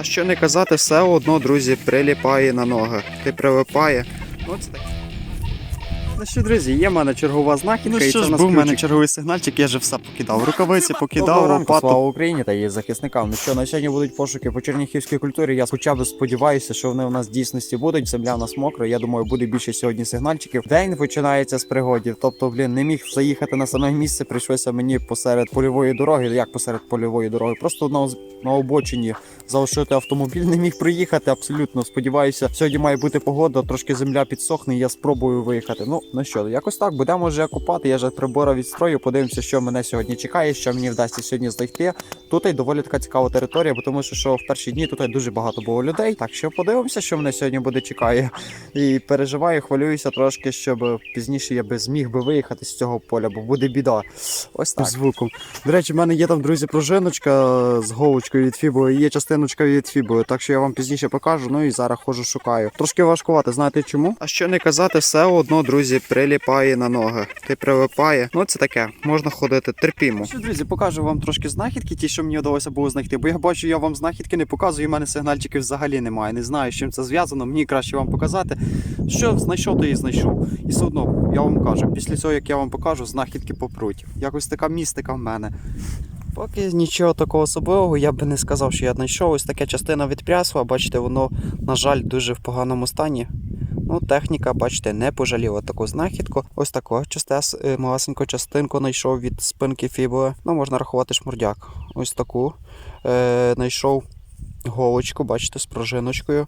А що не казати, все одно, друзі, приліпає на ноги. Ти прилипає. Ну, це так. Ну що, друзі, є в мене чергова знахідка, Ну і що це ж, був в мене черговий сигнальчик, я вже все покидав. Рукавиці покидав, лопату. слава Україні та її захисникам. Ну що, на сьогодні будуть пошуки по черніхівській культурі. Я хоча б сподіваюся, що вони у нас в дійсності будуть. Земля у нас мокра. Я думаю, буде більше сьогодні сигнальчиків. День починається з пригодів. Тобто, блін, не міг заїхати на саме місце. Прийшлося мені посеред польової дороги. Як посеред польової дороги? Просто на, на обочині залишити автомобіль. Не міг приїхати. Абсолютно сподіваюся, сьогодні має бути погода. Трошки земля підсохне. і Я спробую виїхати. Ну ну що, якось так будемо вже купати. Я вже прибора відстрою. Подивимося, що мене сьогодні чекає, що мені вдасться сьогодні знайти. Тут і доволі така цікава територія, бо тому що, що в перші дні тут дуже багато було людей. Так що подивимося, що мене сьогодні буде чекає. І переживаю, хвилююся трошки, щоб пізніше я би зміг би виїхати з цього поля, бо буде біда. Ось так. звуком. До речі, в мене є там, друзі, пружиночка з голочкою від фібою, і є частиночка від фібою, так що я вам пізніше покажу. Ну і зараз ходжу шукаю. Трошки важкувати, знаєте чому? А що не казати, все одно, друзі, приліпає на ноги. Ти прилипає. Ну, це таке, можна ходити, терпімо. Що, друзі, покажу вам трошки знахідки, ті, що мені вдалося було знайти. Бо я бачу, я вам знахідки не показую, і в мене сигнальчиків взагалі немає. Не знаю, з чим це зв'язано. Мені краще вам показати. Що знайшов, то і знайшов. І все одно, я вам кажу, після цього, як я вам покажу, знахідки попруть. Якось така містика в мене. Поки нічого такого особливого, я би не сказав, що я знайшов. Ось таке частина від прясла. Бачите, воно, на жаль, дуже в поганому стані. Ну, техніка, бачите, не пожаліла таку знахідку. Ось таку частес, е, малесеньку частинку знайшов від спинки фібули. Ну, можна рахувати шмурдяк. Ось таку. Е, знайшов голочку, бачите, з пружиночкою.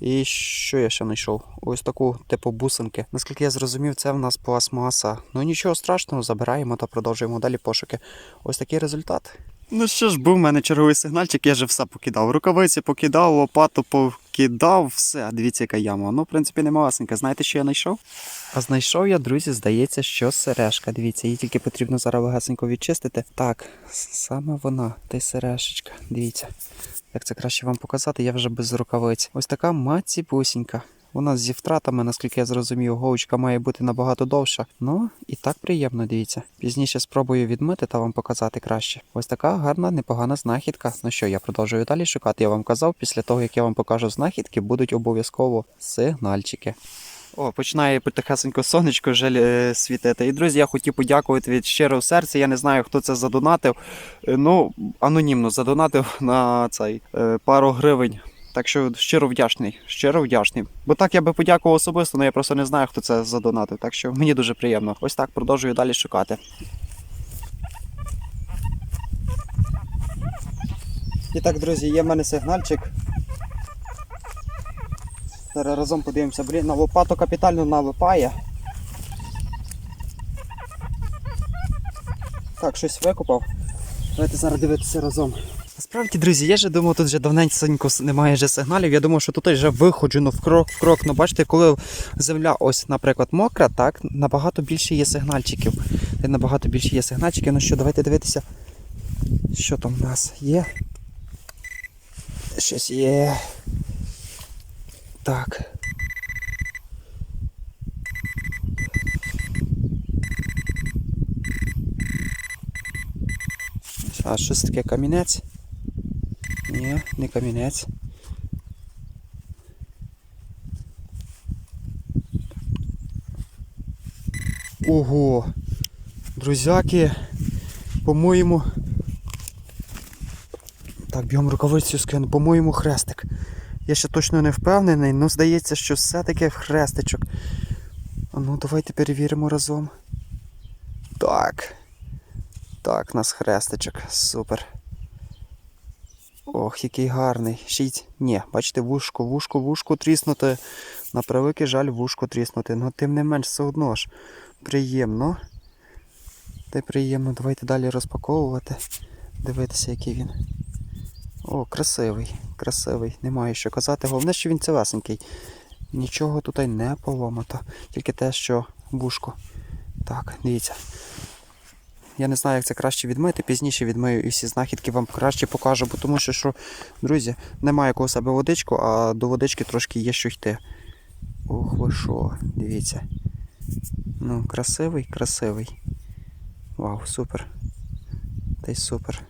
І що я ще знайшов? Ось таку типу бусинки. Наскільки я зрозумів, це в нас пластмаса. Ну нічого страшного, забираємо та продовжуємо далі пошуки. Ось такий результат. Ну що ж, був в мене черговий сигнальчик, я вже все покидав. Рукавиці покидав, лопату покидав, все. Дивіться, яка яма. Ну, в принципі, не малесенька. Знаєте, що я знайшов? А знайшов я, друзі, здається, що сережка. Дивіться, її тільки потрібно зараз легасенько відчистити. Так, саме вона, та й сережечка. Дивіться. Як це краще вам показати, я вже без рукавиць. Ось така маці-бусінька. Вона зі втратами, наскільки я зрозумів, голочка має бути набагато довша. Ну і так приємно, дивіться. Пізніше спробую відмити та вам показати краще. Ось така гарна, непогана знахідка. Ну що, я продовжую далі шукати. Я вам казав, після того як я вам покажу знахідки, будуть обов'язково сигнальчики. О, починає потихесенько сонечко вже світити. І друзі, я хотів подякувати від щирого серця. Я не знаю, хто це задонатив. Е, Ну, анонімно задонатив на цей е, пару гривень. Так що щиро вдячний, щиро вдячний. Бо так я би подякував особисто, але я просто не знаю, хто це задонатив. Так що мені дуже приємно. Ось так продовжую далі шукати. І так, друзі, є в мене сигнальчик. Зараз разом подивимося. Блін, на лопату капітально налипає. Так, щось викопав. Давайте зараз дивитися разом. Насправді, друзі, я же думав, тут вже давненько немає вже сигналів. Я думав, що тут вже виходжено в крок в крок. Ну бачите, коли земля ось, наприклад, мокра, так набагато більше є сигнальчиків. Набагато більше є сигнальчиків. Ну що, давайте дивитися, що там в нас є. Щось є. Так. А щось таке камінець? Ні, не камінець. Ого! Друзяки, по-моєму. Так, б'ємо рукавицю скину, по-моєму, хрестик. Я ще точно не впевнений, але здається, що все-таки хрестичок. А ну, давайте перевіримо разом. Так. Так, у нас хрестичок. Супер. Ох, який гарний. Й... Ні, бачите, вушко, вушко, вушко тріснуте. На превеликий жаль, вушко тріснуте. Ну, тим не менш, все одно ж. Приємно. Та приємно. Давайте далі розпаковувати. Дивитися, який він. О, красивий, красивий. Немає що казати. Головне, що він цілесенький. Нічого тут не поломато. Тільки те, що вушко. Так, дивіться. Я не знаю, як це краще відмити. Пізніше відмию і всі знахідки вам краще покажу, бо тому що, що, друзі, немає коло себе водичку, а до водички трошки є що йти. Ох, ви що, дивіться. Ну, красивий, красивий. Вау, супер. Та й супер.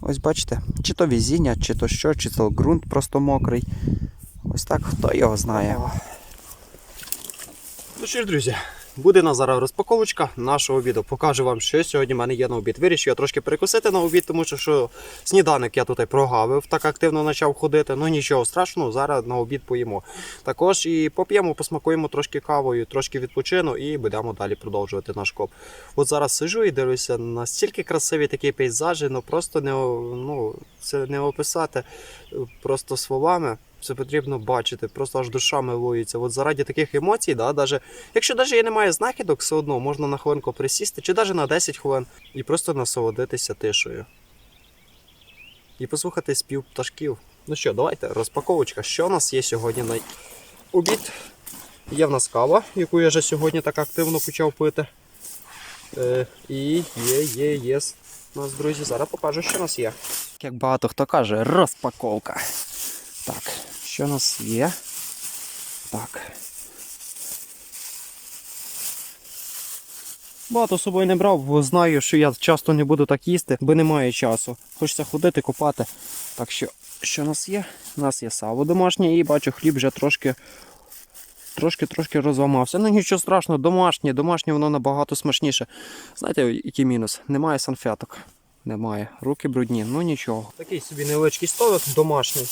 Ось бачите, чи то візіння, чи то що, чи то ґрунт просто мокрий. Ось так, хто його знає. Ну що ж, друзі, буде на зараз розпаковочка нашого обіду. Покажу вам, що сьогодні в мене є на обід. Вирішив я трошки перекусити на обід, тому що, що сніданок я тут прогавив, так активно почав ходити. Ну нічого страшного, зараз на обід поїмо. Також і поп'ємо, посмакуємо трошки кавою, трошки відпочину і будемо далі продовжувати наш коп. От зараз сижу і дивлюся настільки красиві такі пейзажі, ну просто не, ну, це не описати просто словами. Це потрібно бачити, просто аж душа милується. От заради таких емоцій, да, даже, якщо навіть і немає знахідок, все одно можна на хвилинку присісти, чи навіть на 10 хвилин, і просто насолодитися тишею. І послухати спів пташків. Ну що, давайте, розпаковочка. Що у нас є сьогодні на обід? Є в нас кава, яку я вже сьогодні так активно почав пити. Е, і є, є, є. У нас, друзі, зараз покажу, що у нас є. Як багато хто каже, розпаковка. Так, що у нас є? Так. Багато собою не брав, бо знаю, що я часто не буду так їсти, бо немає часу. Хочеться ходити, копати. Так що, що у нас є? У нас є сало домашнє і бачу, хліб вже трошки. Трошки-трошки розламався. Ну нічого страшного, домашнє, домашнє воно набагато смачніше. Знаєте, який мінус? Немає санфеток. Немає. Руки брудні, ну нічого. Такий собі невеличкий столик домашній.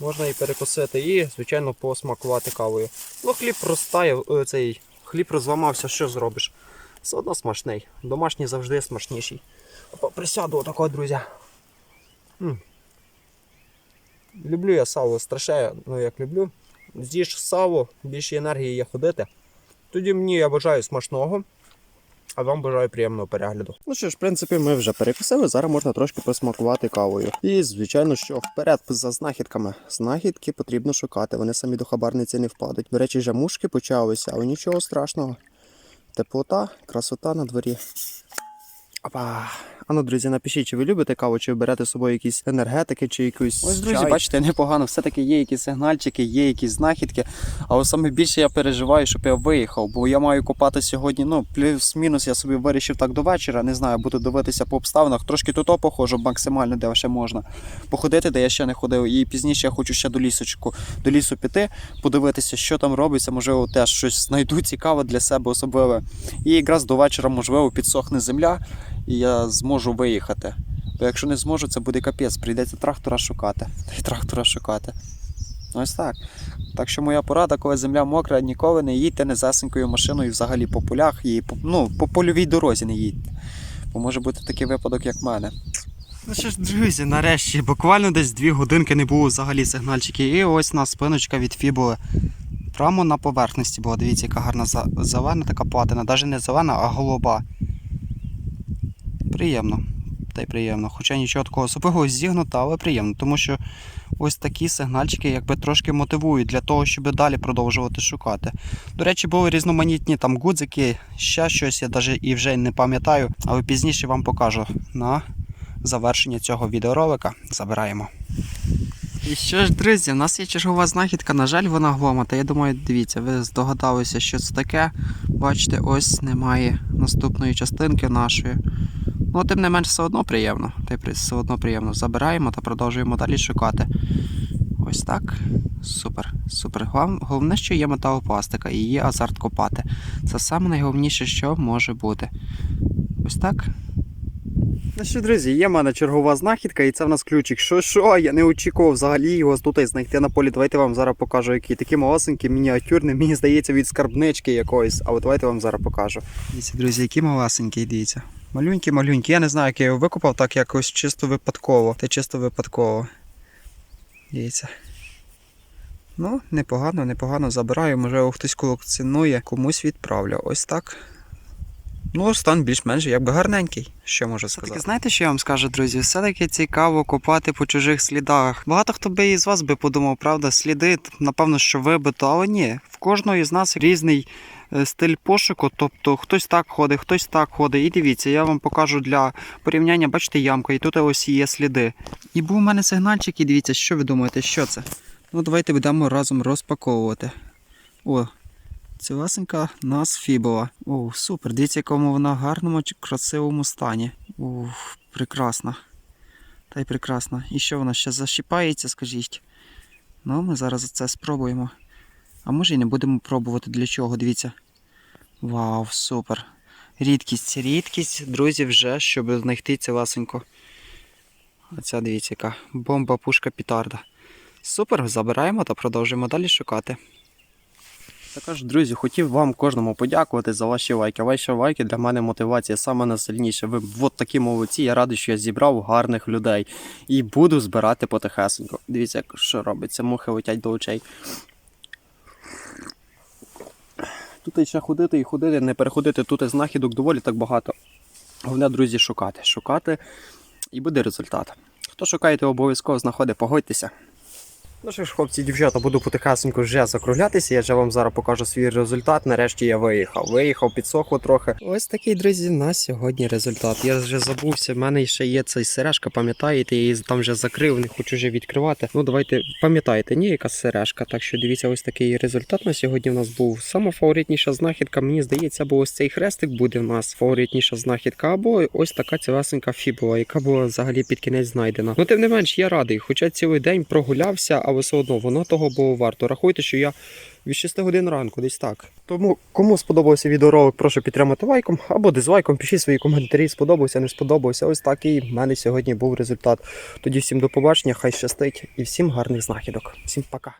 Можна і перекусити, і, звичайно, посмакувати кавою. Ну, хліб розтає, е, цей хліб розламався, що зробиш? Все одно смачний. Домашній завжди смачніший. Присяду отако, друзі. М. Люблю я сало, страшенно, ну як люблю. З'їж сало, більше енергії є ходити. Тоді мені я бажаю смачного, а вам бажаю приємного перегляду. Ну що ж, в принципі, ми вже перекусили, зараз можна трошки посмакувати кавою. І, звичайно, що вперед за знахідками. Знахідки потрібно шукати, вони самі до хабарниці не впадуть. До речі, вже мушки почалися, але нічого страшного. Теплота, красота на дворі. Опа. А ну, друзі, напишіть, чи ви любите каву, чи ви берете з собою якісь енергетики, чи якусь. Ось, друзі, чай? бачите, непогано. Все-таки є якісь сигнальчики, є якісь знахідки. Але саме більше я переживаю, щоб я виїхав, бо я маю копати сьогодні. Ну, плюс-мінус, я собі вирішив так до вечора. Не знаю, буду дивитися по обставинах. Трошки тут походжу максимально, де ще можна походити, де я ще не ходив. І пізніше я хочу ще до лісочку, до лісу піти, подивитися, що там робиться. Можливо, теж щось знайду цікаве для себе особливе. І якраз до вечора, можливо, підсохне земля, і я зможу виїхати. Бо якщо не зможу, це буде капець, прийдеться трактора шукати. Та й трактора шукати. Ось так. Так що моя порада, коли земля мокра, ніколи не їдьте незасенькою машиною взагалі по полях і по, ну, по польовій дорозі не їдьте. Бо може бути такий випадок, як в мене. Ну що ж, друзі, нарешті, буквально десь дві годинки не було взагалі сигнальчики. І ось у нас спиночка від фібули. Прямо на поверхності була. Дивіться, яка гарна зелена така платина. Навіть не зелена, а голуба. Приємно. Та й приємно. Хоча нічого такого особливого зігнута, але приємно. Тому що ось такі сигнальчики якби трошки мотивують для того, щоб далі продовжувати шукати. До речі, були різноманітні там гудзики, ще щось, я навіть і вже не пам'ятаю, але пізніше вам покажу на завершення цього відеоролика. Забираємо. І що ж, друзі, у нас є чергова знахідка. На жаль, вона гломата. Я думаю, дивіться, ви здогадалися, що це таке. Бачите, ось немає наступної частинки нашої. Ну, тим не менш, все одно приємно. Та все одно приємно. Забираємо та продовжуємо далі шукати. Ось так. Супер, супер. Головне, що є металопластика і є азарт копати. Це саме найголовніше, що може бути. Ось так. Ну що, друзі, є в мене чергова знахідка, і це в нас ключик. Що, що? Я не очікував взагалі його тут знайти на полі. Давайте вам зараз покажу, який. Такий малесенький, мініатюрний, мені здається, від скарбнички якоїсь. Але давайте вам зараз покажу. Дивіться, друзі, які малесенькі, дивіться. Малюнькі, малюнькі. Я не знаю, як я його викупав, так якось чисто випадково. Та чисто випадково. Дивіться. Ну, непогано, непогано забираю. Можливо, хтось колекціонує, комусь відправлю. Ось так. Ну, стан більш-менш якби гарненький, що можу сказати. Знаєте, що я вам скажу, друзі? Все-таки цікаво копати по чужих слідах. Багато хто би із вас би подумав, правда, сліди, напевно, що вибито, але ні. В кожного із нас різний е, стиль пошуку, тобто хтось так ходить, хтось так ходить. І дивіться, я вам покажу для порівняння, бачите, ямка, і тут ось є сліди. І був у мене сигнальчик, і дивіться, що ви думаєте, що це? Ну, давайте будемо разом розпаковувати. О, цілесенька нас фібула. О, супер. Дивіться, якому вона в гарному, красивому стані. Ух, прекрасна. Та й прекрасно. І що вона ще защіпається, скажіть? Ну, ми зараз це спробуємо. А може і не будемо пробувати для чого, дивіться. Вау, супер. Рідкість, рідкість, друзі, вже, щоб знайти цілесенько. Оця дивіться, яка бомба, пушка, пітарда. Супер, забираємо та продовжуємо далі шукати. Також, друзі, хотів вам кожному подякувати за ваші лайки. Ваші лайки для мене мотивація саме найсильніша. Ви от такі молодці. Я радий, що я зібрав гарних людей і буду збирати потихесенько. Дивіться, що робиться, мухи летять до очей. Тут ще ходити і ходити, не переходити. Тут знахідок доволі так багато. Головне, друзі, шукати. Шукати і буде результат. Хто шукаєте, обов'язково знаходить, погодьтеся. Ну що ж, хлопці, дівчата, буду потихесенько вже закруглятися. Я вже вам зараз покажу свій результат. Нарешті я виїхав. Виїхав, підсохло трохи. Ось такий, друзі, на сьогодні результат. Я вже забувся. в мене ще є цей сережка, пам'ятаєте, я її там вже закрив, не хочу вже відкривати. Ну давайте пам'ятаєте, ні, яка сережка. Так що дивіться, ось такий результат на сьогодні в нас був. Сама фаворитніша знахідка, мені здається, або ось цей хрестик буде в нас фаворитніша знахідка, або ось така цілесенька фібула, яка була взагалі під кінець знайдена. Ну тим не менш, я радий, хоча цілий день прогулявся, але все одно воно того було варто. Рахуйте, що я від 6 годин ранку, десь так. Тому кому сподобався відеоролик, прошу підтримати лайком або дизлайком. Пишіть свої коментарі, сподобався, не сподобався. Ось такий в мене сьогодні був результат. Тоді всім до побачення, хай щастить і всім гарних знахідок. Всім пока.